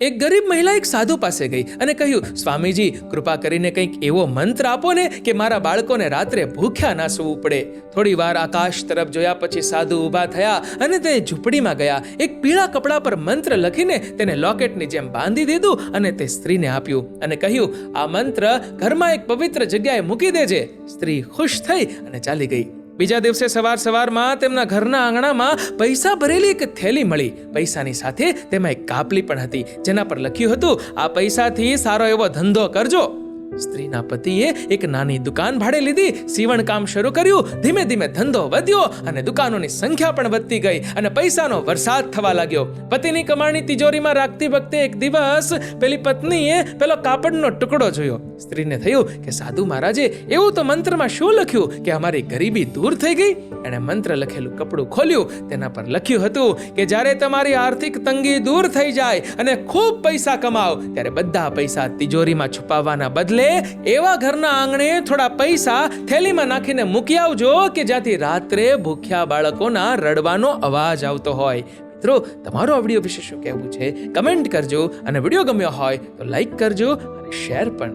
એક ગરીબ મહિલા એક સાધુ પાસે ગઈ અને કહ્યું, સ્વામીજી, કૃપા કરીને કંઈક એવો મંત્ર આપો ને કે મારા બાળકોને રાત્રે ભૂખ્યા ના સૂવું પડે. થોડી વાર આકાશ તરફ જોયા પછી સાધુ ઊભા થયા અને તે ઝૂંપડીમાં ગયા. એક પીળા કપડા પર મંત્ર લખીને તેને લોકેટની જેમ બાંધી દીધું અને તે સ્ત્રીને આપ્યું અને કહ્યું, આ મંત્ર ઘરમાં એક પવિત્ર જગ્યાએ મૂકી દેજે. સ્ત્રી ખુશ થઈ અને ચાલી ગઈ. બીજા દિવસે સવાર સવારમાં તેમના ઘરના આંગણામાં પૈસા ભરેલી એક થેલી મળી. પૈસાની સાથે તેમાં એક કાપલી પણ હતી, જેના પર લખ્યું હતું, આ પૈસાથી સારો એવો ધંધો કરજો. સ્ત્રીના પતિએ એક નાની દુકાન ભાડે લીધી. સીવણ કામ શરૂ કર્યું. ધીમે ધીમે ધંધો વધ્યો અને દુકાનોની સંખ્યા પણ વધતી ગઈ અને પૈસાનો વરસાદ થવા લાગ્યો. પતિની કમાણી તિજોરીમાં રાખતી વખતે એક દિવસ પેલી પત્નીએ પેલો કાપડનો ટુકડો જોયો. સ્ત્રીને થયું કે, સાધુ મહારાજે, એવું તો મંત્રમાં શું લખ્યું કે અમારી ગરીબી દૂર થઈ ગઈ? એણે મંત્ર લખેલું કપડું ખોલ્યું. તેના પર લખ્યું હતું કે, જ્યારે તમારી આર્થિક તંગી દૂર થઈ જાય અને ખૂબ પૈસા કમાઓ, ત્યારે બધા પૈસા તિજોરીમાં છુપાવવાના બદલે એવા ઘરના આંગણે થોડા પૈસા થેલીમાં નાખીને મૂકી આવજો કે જ્યાંથી રાત્રે ભૂખ્યા બાળકોના રડવાનો અવાજ આવતો હોય. મિત્રો, તમારો આ વીડિયો વિશે શું કહેવું છે? કમેન્ટ કરજો અને વીડિયો ગમ્યો હોય તો લાઈક કરજો અને શેર પણ